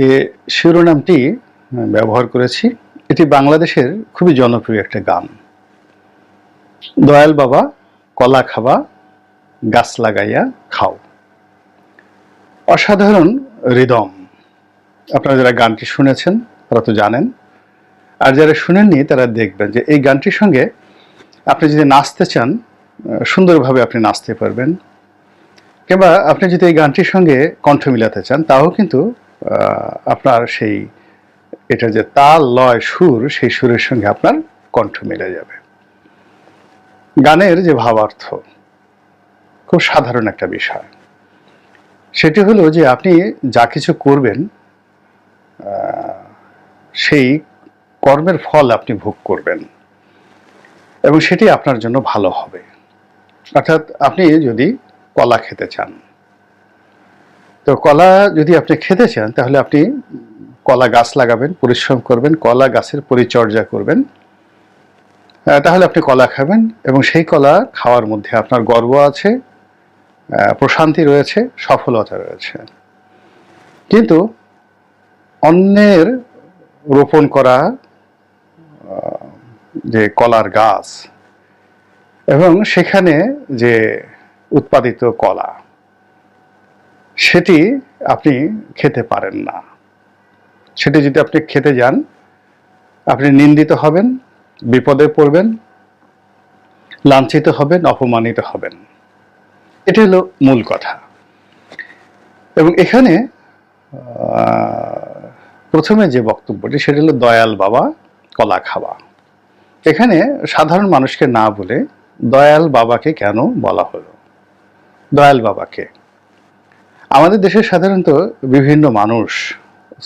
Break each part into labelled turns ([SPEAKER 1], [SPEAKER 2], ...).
[SPEAKER 1] যে শিরোনামটি ব্যবহার করেছি, এটি বাংলাদেশের খুবই জনপ্রিয় একটা গান। দয়াল বাবা, কলা খাবা, গাছ লাগাইয়া খাও। অসাধারণ রিদম। আপনারা যারা গানটি শুনেছেন, তারা তো জানেন। আর যারা শুনেননি, তারা দেখবেন যে এই গানটির সঙ্গে আপনি যদি নাচতে চান সুন্দরভাবে আপনি নাচতে পারবেন। কিংবা আপনি যদি এই গানটির সঙ্গে কণ্ঠ মিলাতে চান, তাও কিন্তু আপনার সেই এটা যে তাল লয় সুর, সেই সুরের সঙ্গে আপনার কণ্ঠ মিলে যাবে। গানের যে ভাবার্থ, খুব সাধারণ একটা বিষয়। সেটি হলো যে আপনি যা কিছু করবেন সেই কর্মের ফল আপনি ভোগ করবেন এবং সেটি আপনার জন্য ভালো হবে। অর্থাৎ আপনি যদি কলা খেতে চান তো কলা যদি আপনি খেতে চান, তাহলে আপনি কলা গাছ লাগাবেন, পরিশ্রম করবেন, কলা গাছের পরিচর্যা করবেন। তাহলে আপনি কলা খাবেন এবং সেই কলা খাওয়ার মধ্যে আপনার গর্ব আছে প্রশান্তি রয়েছে, সফলতা রয়েছে। কিন্তু অন্যের রোপণ করা যে কলার গাছ এবং সেখানে যে উৎপাদিত কলা সেটি আপনি খেতে পারেন না। সেটি যদি আপনি খেতে যান, আপনি নিন্দিত হবেন, বিপদে পড়বেন, লাঞ্ছিত হবেন, অপমানিত হবেন। এটা হলো মূল কথা। এবং এখানে প্রথমে যে বক্তব্যটি, সেটা হলো দয়াল বাবা কলা খাওয়া। এখানে সাধারণ মানুষকে না বলে দয়াল বাবাকে কেন বলা হলো? দয়াল বাবাকে। আমাদের দেশে সাধারণত বিভিন্ন মানুষ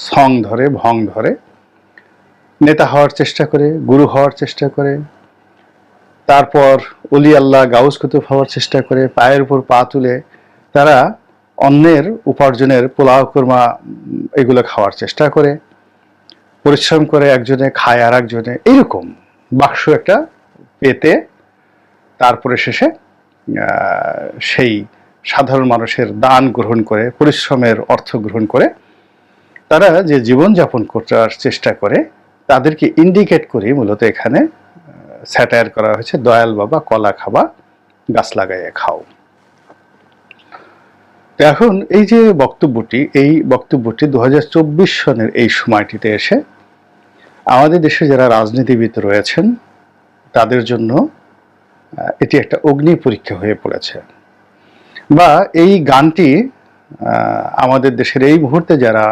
[SPEAKER 1] সং ধরে, ভং ধরে, নেতা হওয়ার চেষ্টা করে, গুরু হওয়ার চেষ্টা করে, তারপর অলি আল্লাহ গাউস কুতুব হওয়ার চেষ্টা করে, পায়ের উপর পা তুলে তারা অন্যের উপার্জনের পোলাও কোরমা, এগুলো খাওয়ার চেষ্টা করে, পরিশ্রম করে একজনে খায় আর একজনে এইরকম বাক্স একটা পেতে তারপরে শেষে সেই সাধারণ মানুষের দান গ্রহণ করে, পরিশ্রমের অর্থ গ্রহণ করে, তারা যে জীবনযাপন করার চেষ্টা করে, তাদেরকে ইন্ডিকেট করে মূলত এখানে স্যাটায়ার করা হয়েছে, দয়াল বাবা কলা খাবা, গাছ লাগাইয়া খাও। এখন এই যে বক্তব্যটি, এই বক্তব্যটি দু হাজার চব্বিশ সনের এই সময়টিতে এসে, আমাদের দেশে যারা রাজনীতিবিদ রয়েছেন, তাদের জন্য এটি একটা অগ্নি পরীক্ষা হয়ে পড়েছে। বা এই গানটি আমাদের দেশের এই মুহূর্তে যারা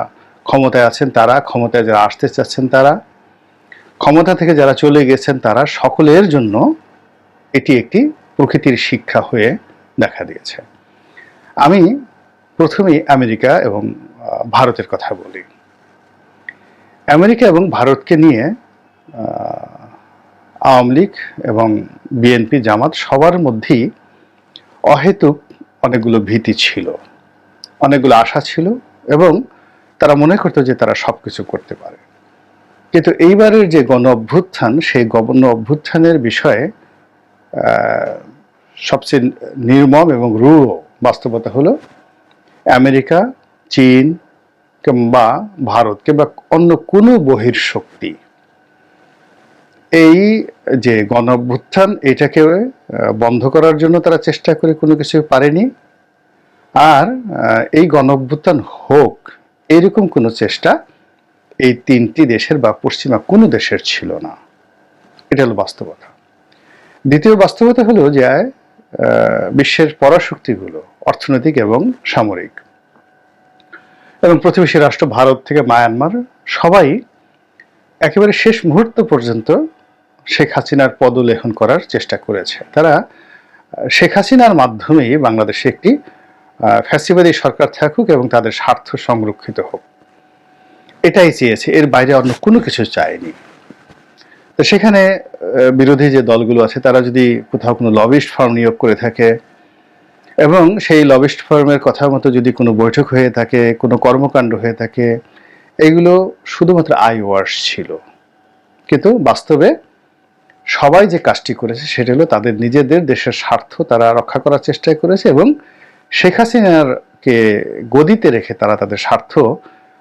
[SPEAKER 1] ক্ষমতায় আছেন, তারা ক্ষমতায় যারা আসতে চাচ্ছেন, তারা ক্ষমতা থেকে যারা চলে গেছেন, তারা সকলের জন্য এটি একটি প্রকৃতির শিক্ষা হয়ে দেখা দিয়েছে। আমি প্রথমেই আমেরিকা এবং ভারতের কথা বলি। আমেরিকা এবং ভারতকে নিয়ে আওয়ামী লীগ এবং বিএনপি জামাত সবার মধ্যেই অহেতুক অনেকগুলো ভীতি ছিল, অনেকগুলো আশা ছিল এবং তারা মনে করতো যে তারা সব কিছু করতে পারে। কিন্তু এইবারের যে গণ অভ্যুত্থান, সেই গণ অভ্যুত্থানের বিষয়ে সবচেয়ে নির্মম এবং রূঢ় বাস্তবতা হলো আমেরিকা, চীন কিংবা ভারত কিংবা অন্য কোনো বহির শক্তি এই যে গণ অভ্যুত্থান এটাকে বন্ধ করার জন্য তারা চেষ্টা করে কোনো কিছু পারেনি। আর এই গণ অভ্যুত্থান হোক, এরকম কোনো চেষ্টা এই তিনটি দেশের বা পশ্চিমা কোনো দেশের ছিল না। এটা হলো বাস্তবতা। দ্বিতীয় বাস্তবতা হলো যে বিশ্বের পরাশক্তিগুলো, অর্থনৈতিক এবং সামরিক। এবং প্রতিবেশী রাষ্ট্র ভারত থেকে মায়ানমার, সবাই একেবারে শেষ মুহূর্ত পর্যন্ত শেখ হাসিনার পদলেখন করার চেষ্টা করেছে। তারা শেখ হাসিনার মাধ্যমেই বাংলাদেশে একটি ফ্যাসিবাদী সরকার থাকুক এবং তাদের স্বার্থ সংরক্ষিত হোক। এটাই চেয়েছে, এর বাইরে অন্য কোনো কিছু চায়নি। তো সেখানে বিরোধী যে দলগুলো আছে, তারা যদি কোথাও কোনো লবিস্ট ফার্ম নিয়োগ করে থাকে এবং সেই লবিস্ট ফার্মের কথা মতো যদি কোনো বৈঠক হয়ে থাকে, কোনো কর্মকাণ্ড হয়ে থাকে, এগুলো শুধুমাত্র আই ওয়ার্স ছিল। কিন্তু বাস্তবে সবাই যে কাজটি করেছে সেটা হলো তাদের নিজেদের দেশের স্বার্থ তারা রক্ষা করার চেষ্টা করেছে এবং শেখ হাসিনারকে গদিতে রেখে তারা তাদের স্বার্থ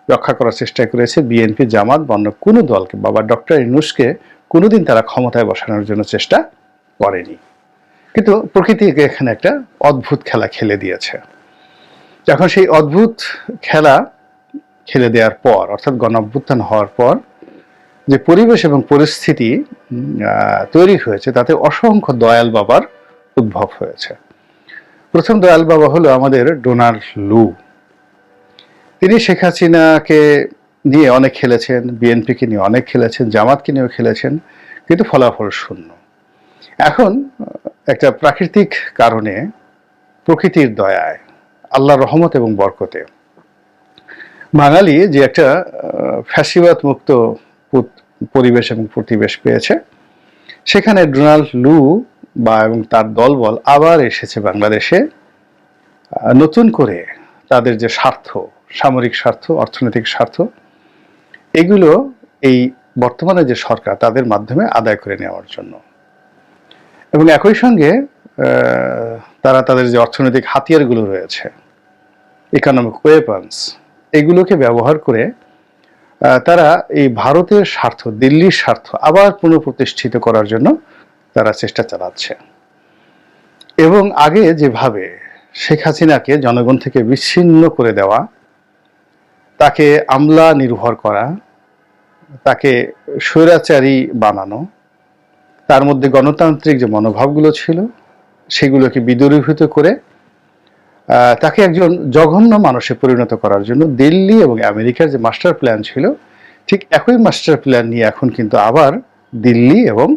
[SPEAKER 1] রক্ষা করার চেষ্টা করেছে। বিএনপি, জামাত বা অন্য কোনো দলকে, বাবা ডক্টর ইনুসকে কোনোদিন তারা ক্ষমতায় বসানোর জন্য চেষ্টা করেনি। কিন্তু প্রকৃতি এখানে একটা অদ্ভুত খেলা খেলে দিয়েছে। যখন সেই অদ্ভুত খেলা খেলে দেওয়ার পর, অর্থাৎ গণ হওয়ার পর যে পরিবেশ এবং পরিস্থিতি তৈরি হয়েছে, তাতে অসংখ্য দয়াল বাবার উদ্ভব হয়েছে। প্রথম দয়াল বাবা হলো আমাদের ডোনাল্ড লু। তিনি শেখ হাসিনাকে নিয়ে অনেক খেলেছেন, বিএনপিকে নিয়ে অনেক খেলেছেন, জামাতকে নিয়েও খেলেছেন, কিন্তু ফলাফল শূন্য। এখন একটা প্রাকৃতিক কারণে, প্রকৃতির দয়ায়, আল্লাহর রহমত এবং বরকতে, বাঙালি যে একটা ফ্যাসিবাদ মুক্ত পরিবেশ এবং প্রতিবেশ পেয়েছে। সেখানে ডোনাল্ড লু বা এবং তার দলবল আবার এসেছে বাংলাদেশে। নতুন করে তাদের যে স্বার্থ, সামরিক স্বার্থ, অর্থনৈতিক স্বার্থ, এগুলো এই বর্তমানে যে সরকার, তাদের মাধ্যমে আদায় করে নেওয়ার জন্য। এবং একই সঙ্গে তারা তাদের যে অর্থনৈতিক হাতিয়ারগুলো রয়েছে ইকোনমিক ওয়েপন্স এগুলোকে ব্যবহার করে তারা এই ভারতের স্বার্থ, দিল্লির স্বার্থ আবার পুনঃপ্রতিষ্ঠিত করার জন্য তারা চেষ্টা চালাচ্ছে। এবং আগে যেভাবে শেখ হাসিনাকে জনগণ থেকে বিচ্ছিন্ন করে দেওয়া, তাকে আমলা নির্ভর করা, তাকে স্বৈরাচারী বানানো, তার মধ্যে গণতান্ত্রিক যে মনোভাবগুলো ছিল, সেগুলোকে বিদূরীভূত করে তাকে একজন জঘন্য মানুষে পরিণত করার জন্য দিল্লি এবং আমেরিকার যে মাস্টার প্ল্যান ছিল, ঠিক একই মাস্টার প্ল্যান নিয়ে এখন কিন্তু আবার দিল্লি এবং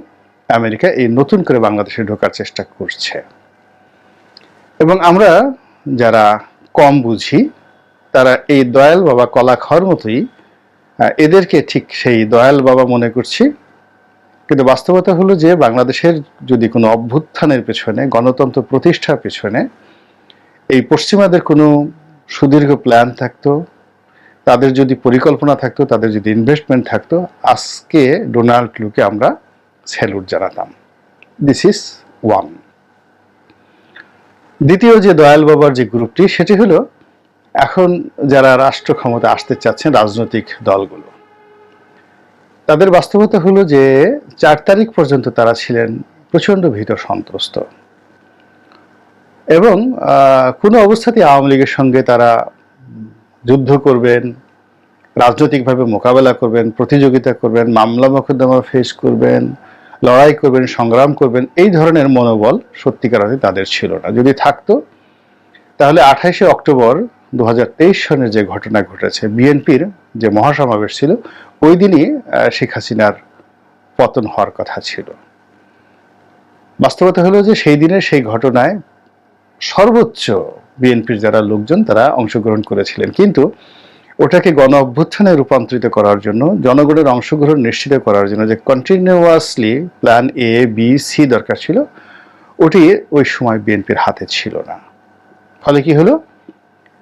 [SPEAKER 1] আমেরিকা এই নতুন করে বাংলাদেশে ঢোকার চেষ্টা করছে। এবং আমরা যারা কম বুঝি, তারা এই দয়াল বাবা কলা খাওয়ার মতোই এদেরকে ঠিক সেই দয়াল বাবা মনে করছি। কিন্তু বাস্তবতা হলো যে বাংলাদেশের যদি কোনো অভ্যুত্থানের পেছনে, গণতন্ত্র প্রতিষ্ঠার পেছনে এই পশ্চিমাদের কোনো সুদীর্ঘ প্ল্যান থাকতো? তাদের যদি পরিকল্পনা থাকতো, তাদের যদি ইনভেস্টমেন্ট থাকতো, আজকে ডোনাল্ড লুকে আমরা স্যালুট জানাতাম। দিস ইজ ওয়ান দ্বিতীয় যে দয়াল বাবার যে গ্রুপটি, সেটি হলো এখন যারা রাষ্ট্র ক্ষমতা আসতে চাচ্ছেন রাজনৈতিক দলগুলো, তাদের বাস্তবতা হলো যে চার তারিখ পর্যন্ত তারা ছিলেন প্রচণ্ড ভীত সন্ত্রস্ত। এবং কোনো অবস্থাতেই আওয়ামী লীগের সঙ্গে তারা যুদ্ধ করবেন, রাজনৈতিকভাবে মোকাবেলা করবেন, প্রতিযোগিতা করবেন, মামলা মোকদ্দমা ফেস করবেন, লড়াই করবেন, সংগ্রাম করবেন, এই ধরনের মনোবল সত্যিকার অর্থে তাদের ছিল না। যদি থাকতো, তাহলে আঠাইশে অক্টোবর দু সনের যে ঘটনা ঘটেছে, বিএনপির যে মহাসমাবেশ ছিল, ওই দিনই শেখ হাসিনার পতন হওয়ার কথা ছিল। বাস্তবতা হলো যে সেই দিনের সেই ঘটনায় সর্বোচ্চ বিএনপির যারা লোকজন, তারা অংশগ্রহণ করেছিলেন। কিন্তু ওটাকে গণ অভ্যুত্থানে রূপান্তরিত করার জন্য, জনগণের অংশগ্রহণ নিশ্চিত করার জন্য যে continuously plan A B C দরকার ছিল, ওটি ওই সময় বিএনপির হাতে ছিল না। ফলে কি হলো?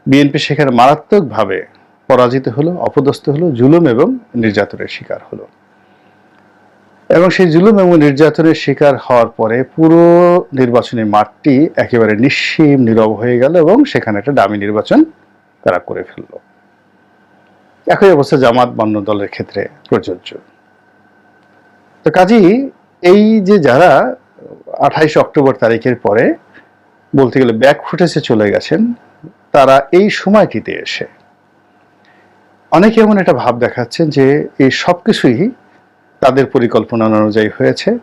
[SPEAKER 1] বিএনপি সেখানে মারাত্মকভাবে পরাজিত হলো, অপদস্থ হলো, জুলুম এবং নির্যাতনের শিকার হলো। এবং সেই জুলুম এবং নির্যাতনের শিকার হওয়ার পরে পুরো নির্বাচনী মাঠটি একেবারে নিঃসীম, নীরব হয়ে গেল এবং সেখানে একটা দামি নির্বাচন তারা করে ফেলল। একই অবস্থা জামাত বান্য দলের ক্ষেত্রে প্রযোজ্য। তো কাজেই এই যে যারা আঠাইশ অক্টোবর তারিখের পরে বলতে গেলে ব্যাক ফুটেছে চলে গেছেন, তারা এই সময়টিতে এসে অনেকে এমন একটা ভাব দেখাচ্ছেন যে এই সব কিছুই তাদের পরিকল্পনা অনুযায়ী হয়েছে।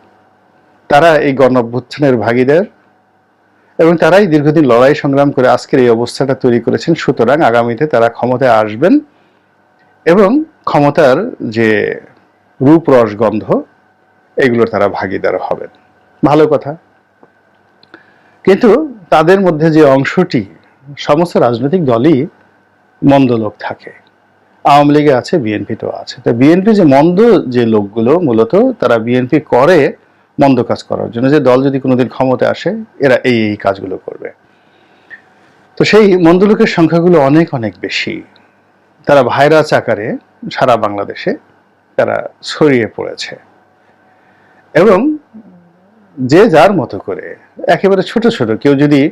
[SPEAKER 1] তারা এই গণ অভ্যুত্থানের ভাগিদার এবং তারাই দীর্ঘদিন লড়াই সংগ্রাম করে আজকের এই অবস্থাটা তৈরি করেছেন। সুতরাং আগামীতে তারা ক্ষমতায় আসবেন এবং ক্ষমতার যে রূপ রস গন্ধ, এগুলোর তারা ভাগিদার হবেন। ভালো কথা। কিন্তু তাদের মধ্যে যে অংশটি, সমস্ত রাজনৈতিক দলই মন্দ লোক থাকে। আওয়ামী লীগে আছে, বিএনপিতেও আছে। তো বিএনপি যে মন্দ যে লোকগুলো, মূলত তারা বিএনপি করে মন্দ কাজ করার জন্য, যে দল যদি কোনোদিন ক্ষমতা আসে, এরা এই এই কাজগুলো করবে। তো সেই মন্দ লোকের সংখ্যাগুলো অনেক অনেক বেশি। তারা ভাইরাস আকারে সারা বাংলাদেশে তারা ছড়িয়ে পড়েছে। এবং যে যার মতো করে, একেবারে ছোট ছোট, কেউ যদি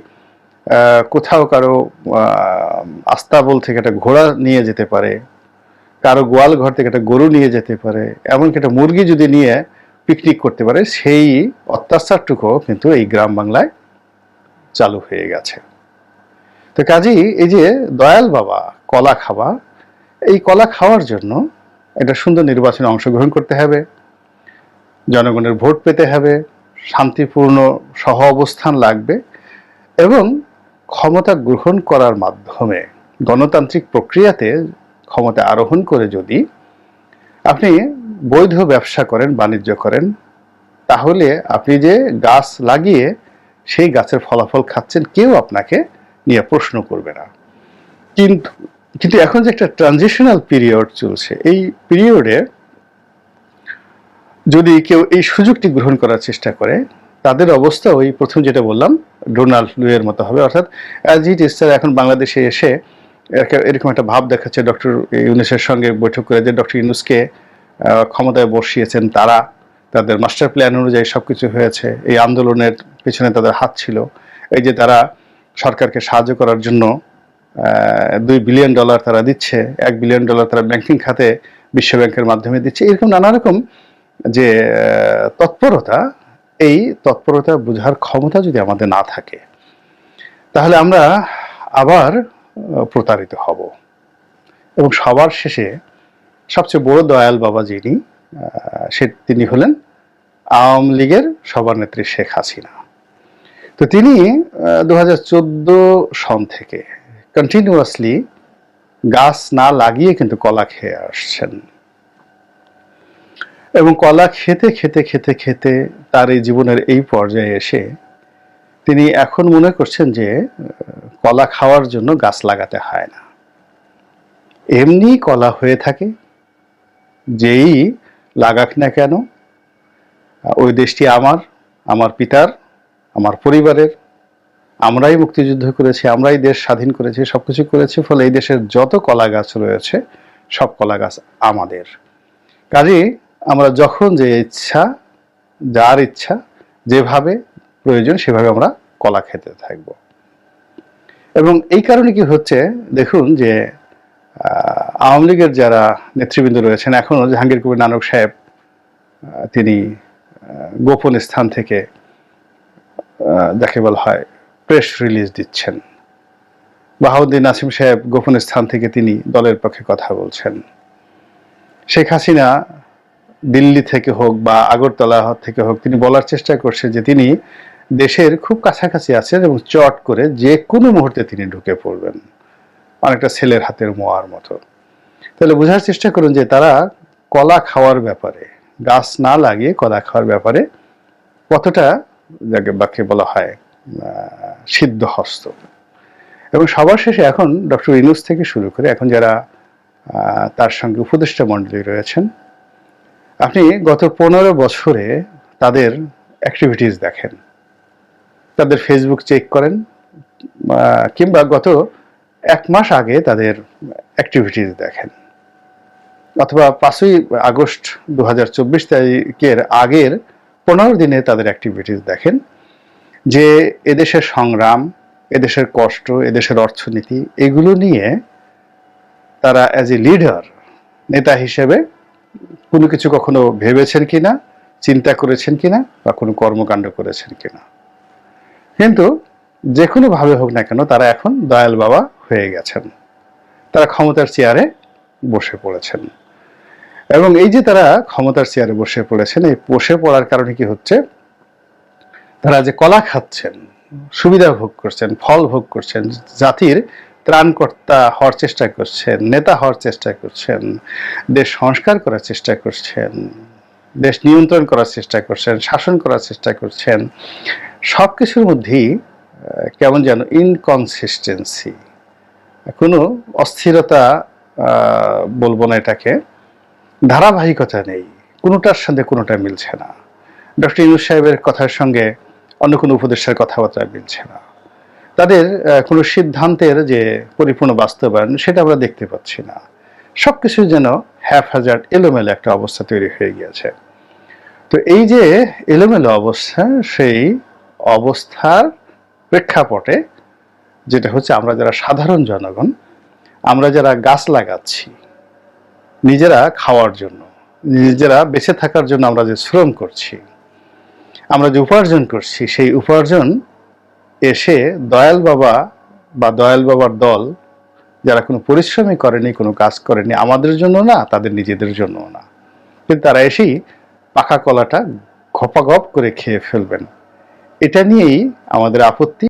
[SPEAKER 1] কোথাও কারও আস্তাবল থেকে একটা ঘোড়া নিয়ে যেতে পারে কারও গোয়াল ঘর থেকে একটা গরু নিয়ে যেতে পারে, এমনকি একটা মুরগি যদি নিয়ে পিকনিক করতে পারে, সেই অত্যাচারটুকু কিন্তু এই গ্রাম বাংলায় চালু হয়ে গেছে। তো কাজেই এই যে দয়াল বাবা, কলা খাওয়া, এই কলা খাওয়ার জন্য একটা সুন্দর নির্বাচনে অংশগ্রহণ করতে হবে। জনগণের ভোট পেতে হবে, শান্তিপূর্ণ সহ অবস্থান লাগবে এবং ক্ষমতা গ্রহণ করার মাধ্যমে গণতান্ত্রিক প্রক্রিয়াতে ক্ষমতা আরোহণ করে যদি আপনি বৈধ ব্যবসা করেন, বাণিজ্য করেন, তাহলে আপনি যে গাছ লাগিয়ে সেই গাছের ফলাফল খাচ্ছেন, কেউ আপনাকে নিয়ে প্রশ্ন করবে না। কিন্তু কিন্তু এখন যে একটা ট্রানজিশনাল পিরিয়ড চলছে, এই পিরিয়ডে যদি কেউ এই সুযোগটি গ্রহণ করার চেষ্টা করে, তাদের অবস্থা ওই প্রথম যেটা বললাম, ডোনাল্ড লুয়ের মতো হবে। অর্থাৎ অ্যাজ ইট এখন বাংলাদেশে এসে এরকম একটা ভাব দেখাচ্ছে ডক্টর ইউনুসের সঙ্গে বৈঠক করে যে ডক্টর ইউনুসকে ক্ষমতায় বসিয়েছেন তারা, তাদের মাস্টার প্ল্যান অনুযায়ী সব কিছু হয়েছে, এই আন্দোলনের পেছনে তাদের হাত ছিল। এই যে তারা সরকারকে সাহায্য করার জন্য দুই বিলিয়ন ডলার তারা দিচ্ছে, এক বিলিয়ন ডলার তারা ব্যাংকিং খাতে বিশ্ব ব্যাংকের মাধ্যমে দিচ্ছে। এরকম নানা রকম যে তৎপরতা, এই তৎপরতা বোঝার ক্ষমতা যদি আমাদের না থাকে, তাহলে আমরা আবার প্রতারিত হব। এবং সবার শেষে সবচেয়ে বড় দয়াল বাবা যিনি সে তিনি হলেন আওয়ামী লীগের সভানেত্রী শেখ হাসিনা। তো তিনি দু হাজার চোদ্দ সন থেকে কন্টিনিউয়াসলি গাছ না লাগিয়ে কিন্তু কলা খেয়ে আসছেন। এবং কলা খেতে খেতে খেতে খেতে তার এই জীবনের এই পর্যায়ে এসে তিনি এখন মনে করছেন যে কলা খাওয়ার জন্য গাছ লাগাতে হয় না। এমনি কলা হয়ে থাকে, যেই লাগাক না কেন ওই দেশটি আমার আমার পিতার, আমার পরিবারের, আমরাই মুক্তিযুদ্ধ করেছি, আমরাই দেশ স্বাধীন করেছি সব কিছু করেছি, ফলে এই দেশের যত কলা গাছ রয়েছে, সব কলা গাছ আমাদের। কাজে আমরা যখন যে ইচ্ছা, যার ইচ্ছা, যেভাবে প্রয়োজন, সেভাবে আমরা কলা খেতে থাকব। এবং এই কারণে কি হচ্ছে, দেখুন যে আওয়ামী লীগের যারা নেতৃবৃন্দ রয়েছেন এখনও জাহাঙ্গীর কবির নানক সাহেব তিনি গোপন স্থান থেকে যাকে বলা হয় প্রেস রিলিজ দিচ্ছেন। বাহাউদ্দিন নাসিম সাহেব গোপন স্থান থেকে তিনি দলের পক্ষে কথা বলছেন। শেখ হাসিনা দিল্লি থেকে হোক বা আগরতলা থেকে হোক, তিনি বলার চেষ্টা করছে যে তিনি দেশের খুব কাছাকাছি আছেন এবং চট করে যে কোনো মুহূর্তে তিনি ঢুকে পড়বেন। অনেকটা ছেলের হাতের মোয়ার মতো। তাহলে বোঝার চেষ্টা করুন যে তারা কলা খাওয়ার ব্যাপারে, গাছ না লাগিয়ে কলা খাওয়ার ব্যাপারে কতটা যাকে বাক্যে বলা হয় সিদ্ধ হস্ত এবং সবার শেষে এখন ডক্টর ইনুস থেকে শুরু করে এখন যারা তার সঙ্গে উপদেষ্টা মণ্ডলী রয়েছেন, আপনি গত পনেরো বছরে তাদের অ্যাক্টিভিটিস দেখেন। তাদের ফেসবুক চেক করেন কিংবা গত এক মাস আগে তাদের অ্যাক্টিভিটিস দেখেন। অথবা পাঁচই আগস্ট দু হাজার চব্বিশ তারিখের আগের পনেরো দিনে তাদের অ্যাক্টিভিটিস দেখেন, যে এদেশের সংগ্রাম, এদেশের কষ্ট, এদেশের অর্থনীতি, এগুলো নিয়ে তারা অ্যাজ এ লিডার নেতা হিসেবে কোনো কিছু কখনো ভেবেছেন কিনা, চিন্তা করেছেন কিনা, বা কোনো কর্মকাণ্ড করেছেন কিনা। কিন্তু যে কোনো ভাবে হোক না কেন তারা এখন দয়াল বাবা হয়ে গেছেন। তারা ক্ষমতার চেয়ারে বসে পড়েছেন। এবং এই যে তারা ক্ষমতার চেয়ারে বসে পড়েছেন, এই বসে পড়ার কারণে কি হচ্ছে? তারা যে কলা খাচ্ছেন, সুবিধা ভোগ করছেন, ফল ভোগ করছেন, জাতির ত্রাণকর্তা হওয়ার চেষ্টা করছেন, নেতা হওয়ার চেষ্টা করছেন, দেশ সংস্কার করার চেষ্টা করছেন, দেশ নিয়ন্ত্রণ করার চেষ্টা করছেন, শাসন করার চেষ্টা করছেন সব কিছুর মধ্যেই কেমন যেন ইনকনসিস্টেন্সি কোনো অস্থিরতা বলব না এটাকে, ধারাবাহিকতা নেই। কোনোটার সাথে কোনোটা মিলছে না। ডক্টর ইউনুস সাহেবের কথার সঙ্গে অন্য কোনো উপদেশের কথাবার্তা মিলছে না। তাদের কোনো সিদ্ধান্তের যে পরিপূর্ণ বাস্তবায়ন, সেটা আমরা দেখতে পাচ্ছি না। সব কিছু যেন হ্যাফ হাজার এলোমেলো একটা অবস্থা তৈরি হয়ে গিয়েছে। তো এই যে এলোমেলো অবস্থা, সেই অবস্থার প্রেক্ষাপটে, যেটা হচ্ছে আমরা যারা সাধারণ জনগণ, আমরা যারা গাছ লাগাচ্ছি, নিজেরা খাওয়ার জন্য, নিজেরা বেঁচে থাকার জন্য আমরা যে শ্রম করছি, আমরা যে উপার্জন করছি, সেই উপার্জন এসে দয়াল বাবা বা দয়াল বাবার দল যারা কোনো পরিশ্রমই করেনি, কোনো কাজ করেনি, আমাদের জন্য না, তাদের নিজেদের জন্যও না। কিন্তু তারা এসেই পাকা কলাটা ঘপাঘপ করে খেয়ে ফেলবেন। এটা নিয়েই আমাদের আপত্তি।